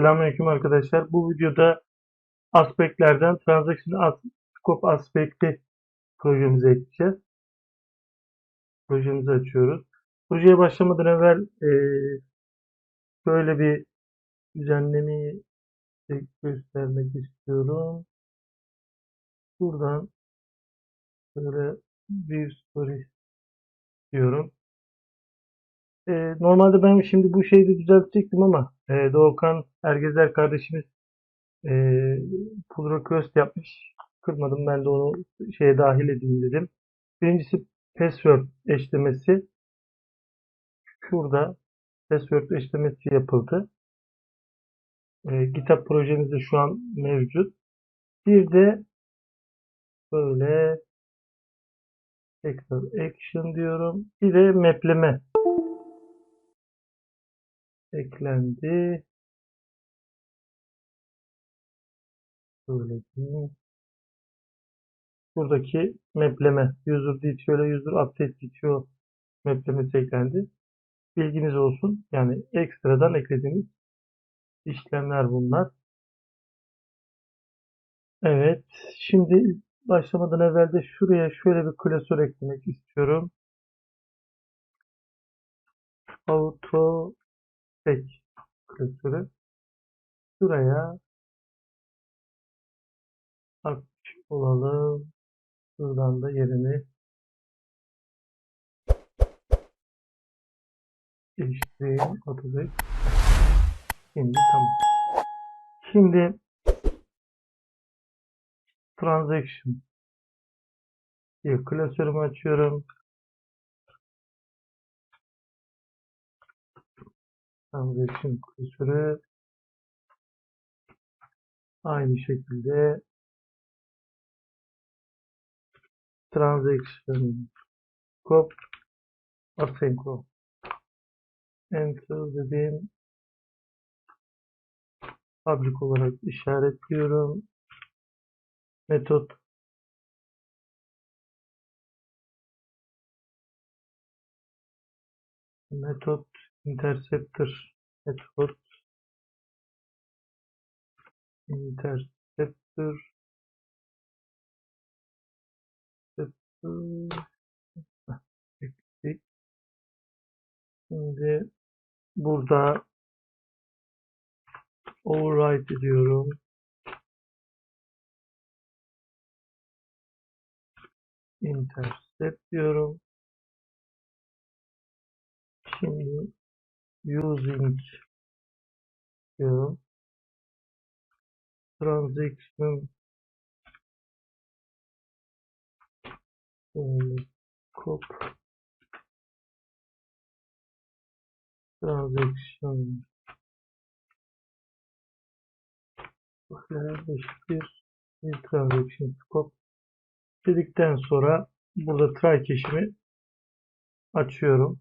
Selamünaleyküm arkadaşlar. Bu videoda aspektlerden Transaction As- Scope aspekti projemize ekleyeceğiz. Projemizi açıyoruz. Projeye başlamadan evvel eee böyle bir düzenlemeyi göstermek istiyorum. Buradan böyle View Story diyorum. Eee, normalde ben şimdi bu şeyi de düzeltecektim ama eee, Doğukan Ergezer kardeşimiz eee pull request yapmış. Kırmadım ben de onu şeye dahil edeyim dedim. Birincisi password eşlemesi. Şurada password eşlemesi yapıldı. Eee GitHub projemizde şu an mevcut. Bir de böyle action diyorum. Bir de mapleme eklendi. Böyle diyeyim. Buradaki mapleme user DTO ile user update DTO maplemesi eklendi. Bilginiz olsun. Yani ekstradan eklediğimiz işlemler bunlar. Evet. Şimdi başlamadan evvel de şuraya şöyle bir klasör eklemek istiyorum. Auto Spec klasörü. Şuraya aktif olalım. Buradan da yerini değiştireyim. Autodesk. Şimdi tamam. Şimdi transaction diye klasörümü açıyorum. Transaction klasörü aynı şekilde transaction scope asynchron enter dediğim public olarak işaretliyorum. Metot metot interceptor metot interceptor. Şimdi burada override ediyorum. Intercept diyorum. Şimdi using diyorum. Transaction scope transaction eşittir bir transaction scope dedikten sonra burada try cache'imi açıyorum.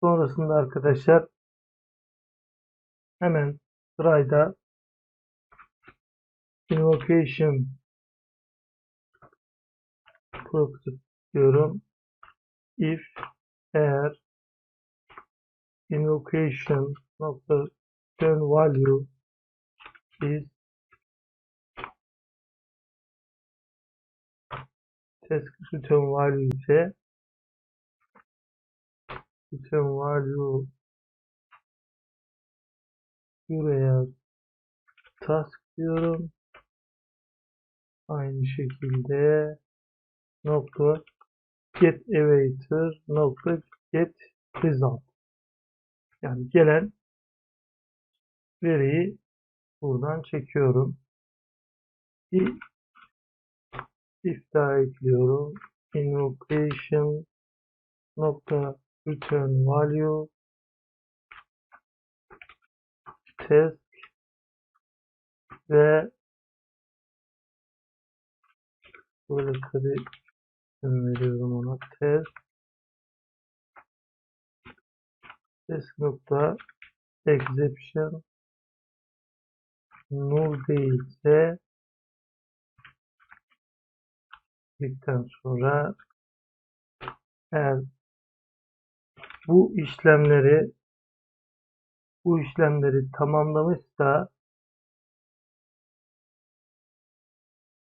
Sonrasında arkadaşlar hemen try'da invocation proxy diyorum. If eğer invocation nokta return value is task return value ise value buraya task diyorum. Aynı şekilde nokta get elevator nokta get result. Yani gelen veriyi buradan çekiyorum. Bir if daha ekliyorum. Invocation nokta return value test ve böyle tabi veriyorum ona test. Test nokta exception. Null değilse dedikten sonra eğer bu işlemleri bu işlemleri tamamlamışsa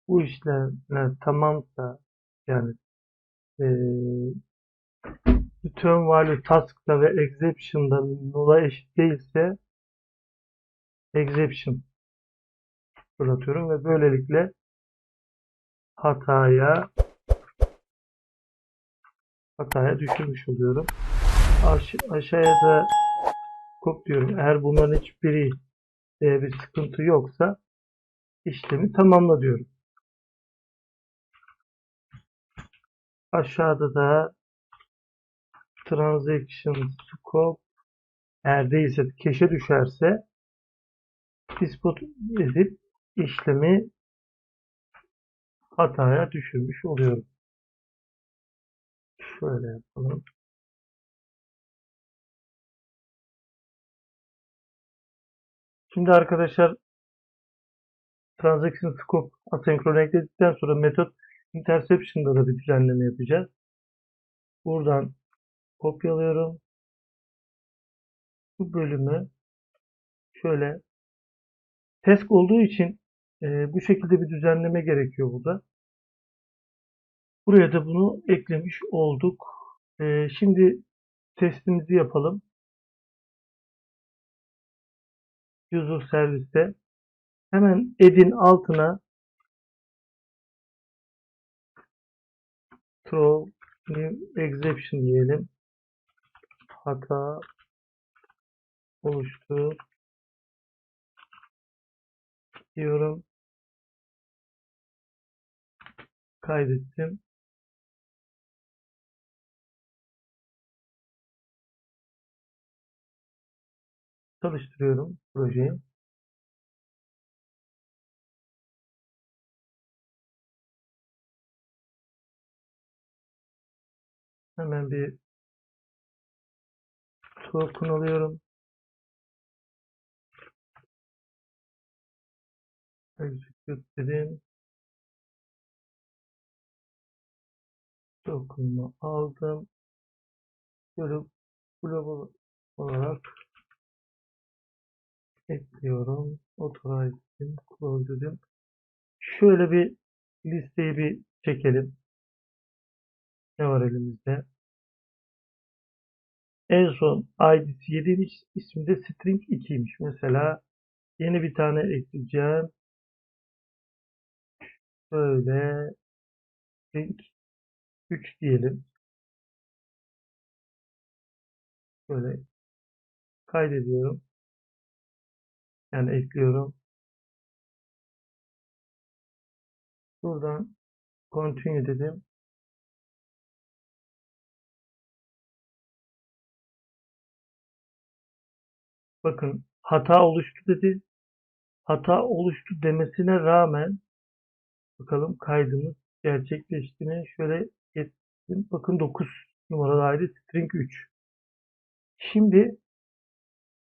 bu işlemler tamamsa yani eee return value task'ta ve exception'da null'a eşit değilse exception fırlatıyorum ve böylelikle hataya hataya düşürmüş oluyorum. Aş aşağıya da kopluyorum. Eğer bunların hiçbiri e, bir sıkıntı yoksa işlemi tamamla diyorum. Aşağıda da transaction scope eğer değilse cache'e düşerse dispute edip işlemi hataya düşürmüş oluyorum. Şöyle yapalım. Şimdi arkadaşlar transaction scope asenkrona ekledikten sonra metot interception'da da bir düzenleme yapacağız. Buradan kopyalıyorum. Bu bölümü şöyle task olduğu için e, bu şekilde bir düzenleme gerekiyor burada. Buraya da bunu eklemiş olduk. E, şimdi testimizi yapalım. User serviste hemen add'in altına throw new exception diyelim. Hata oluştu diyorum. Kaydettim. Çalıştırıyorum projeyi. Hemen bir token alıyorum. Execute dedim. Token'ımı aldım. Böyle global olarak ekliyorum. Close dedim. Şöyle bir listeyi bir çekelim. Ne var elimizde? En son ID'si 7'ymiş. ismi de string 2'ymiş. Mesela yeni bir tane ekleyeceğim. Böyle string 3 diyelim. Böyle kaydediyorum. Yani ekliyorum. Buradan continue dedim. Bakın hata oluştu dedi. Hata oluştu demesine rağmen bakalım kaydımız gerçekleşti mi? Şöyle ettim. Bakın 9 numaradaydı. String 3. Şimdi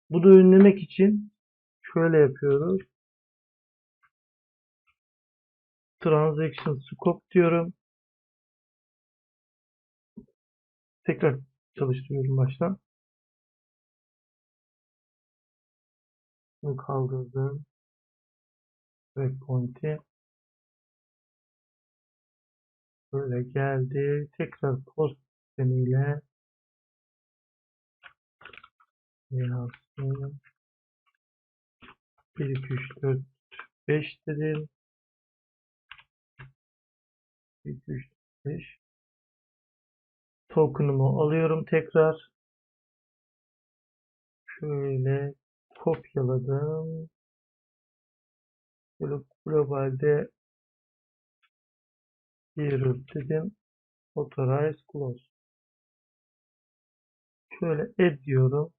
bunu önlemek için şöyle yapıyoruz. Transaction scope diyorum. Tekrar çalıştırıyorum baştan. Bunu kaldırdım. Breakpoint'i. Böyle geldi. Tekrar post sistemiyle yazdım. 1, 2, 3, 4, 5 dedim. 1, 2, 3, 5. Token'ımı alıyorum tekrar. Şöyle kopyaladım. Böyle globalde Here dedim. Authorize close. Şöyle add diyorum.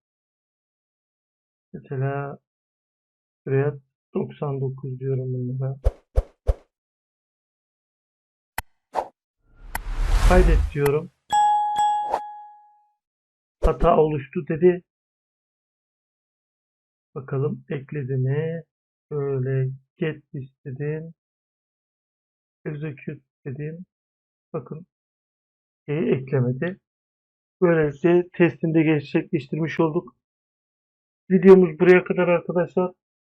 Mesela buraya 99 diyorum bunlara. Kaydet diyorum. Hata oluştu dedi. Bakalım ekledi mi? Şöyle get istedim. Execute dedim. Bakın şeyi eklemedi. Böylelikle testini de gerçekleştirmiş olduk. Videomuz buraya kadar arkadaşlar.